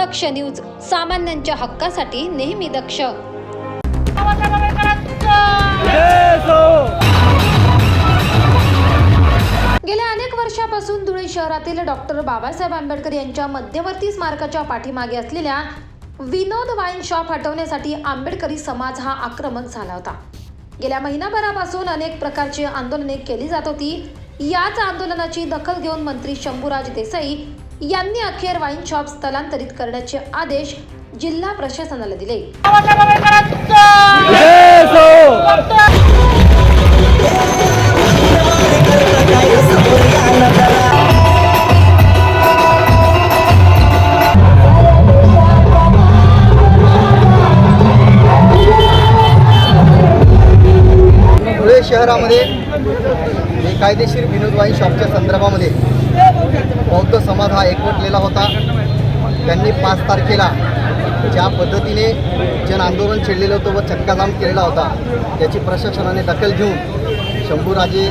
दक्ष news सामान्यांच्या हक्कासाठी नेहमी दक्ष. गेल्या अनेक वर्षापासून धुळे शहरातील डॉक्टर बाबासाहेब आंबेडकर यांच्या मध्यवर्ती स्मारकाच्या पाठीमागे असलेल्या विनोद वाईन शॉप हटवण्यासाठी आंबेडकरी समाज हा आक्रमक झाला होता. गेल्या महिनाभरापासून अनेक प्रकारची आंदोलने केली जात होती. याच आंदोलनाची दखल घेऊन मंत्री शंभूराज देसाई यांनी अखेर वाईन शॉप स्थलांतरित करण्याचे आदेश जिल्हा प्रशासनाला दिले. शहरामध्ये बेकायदेशीर विनोद वाईन शॉपच्या संदर्भामध्ये बौद्ध समाज हा एकवटलेला होता. त्यांनी पाच तारखेला ज्या पद्धतीने जन आंदोलन छेडलेलं होतं व चक्काजाम केलेला होता त्याची प्रशासनाने दखल घेऊन शंभूराजे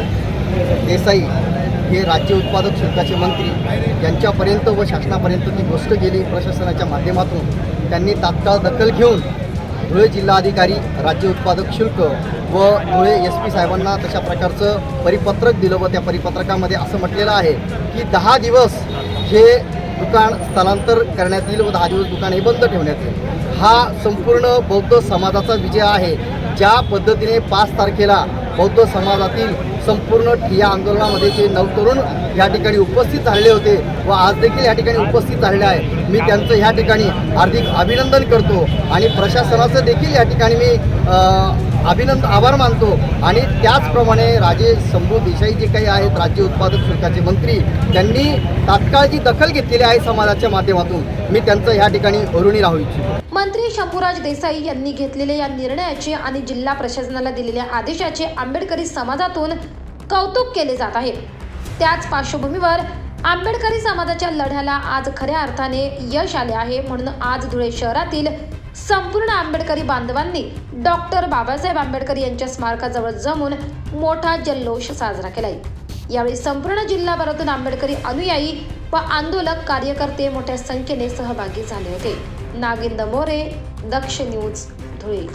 देसाई हे राज्य उत्पादक शुल्काचे मंत्री यांच्यापर्यंत व शासनापर्यंत ती गोष्ट गेली. प्रशासनाच्या माध्यमातून त्यांनी तात्काळ दखल घेऊन धुळे जिल्हाधिकारी राज्य उत्पादक शुल्क व धुळे एस पी साहेबांना तशा प्रकारचं परिपत्रक दिलं व त्या परिपत्रकामध्ये असं म्हटलेलं आहे की दहा दिवस हे दुकान स्थलांतर करण्यात येईल व दहा दिवस दुकान हे बंद ठेवण्यात येईल. हा संपूर्ण बौद्ध समाजाचा विजय आहे. ज्या पद्धतीने पाच तारखेला बौद्ध समाजातील संपूर्ण ठिया आंदोलनामध्ये ते नवतरुण या ठिकाणी उपस्थित झालेले होते व आज देखील या ठिकाणी उपस्थित झालेले आहे. मी त्यांचं ह्या ठिकाणी हार्दिक अभिनंदन करतो आणि प्रशासनाचं देखील या ठिकाणी मी अभिनंद आभार मानतो. आणि त्याचप्रमाणे राजे शंभू देसाई जे काही आहेत राज्य उत्पादक शुल्काचे मंत्री त्यांनी तात्काळ जी दखल घेतलेली आहे समाजाच्या माध्यमातून मी त्यांचं ह्या ठिकाणी ऋणी राहू इच्छितो. मंत्री शंभूराज देसाई यांनी घेतलेल्या या निर्णयाचे आणि जिल्हा प्रशासनाला दिलेल्या आदेशाचे आंबेडकरी समाजातून कौतुक केले जात आहे. त्याच पार्श्वभूमीवर आंबेडकरी समाजाच्या लढ्याला आज खऱ्या अर्थाने यश आले आहे म्हणून आज धुळे शहरातील संपूर्ण आंबेडकरी बांधवांनी डॉक्टर बाबासाहेब आंबेडकर यांच्या स्मारकाजवळ जमून मोठा जल्लोष साजरा केलाय. यावेळी संपूर्ण जिल्हाभरातून आंबेडकरी अनुयायी व आंदोलक कार्यकर्ते मोठ्या संख्येने सहभागी झाले होते. नागिंद मोरे दक्ष न्यूज धुळे.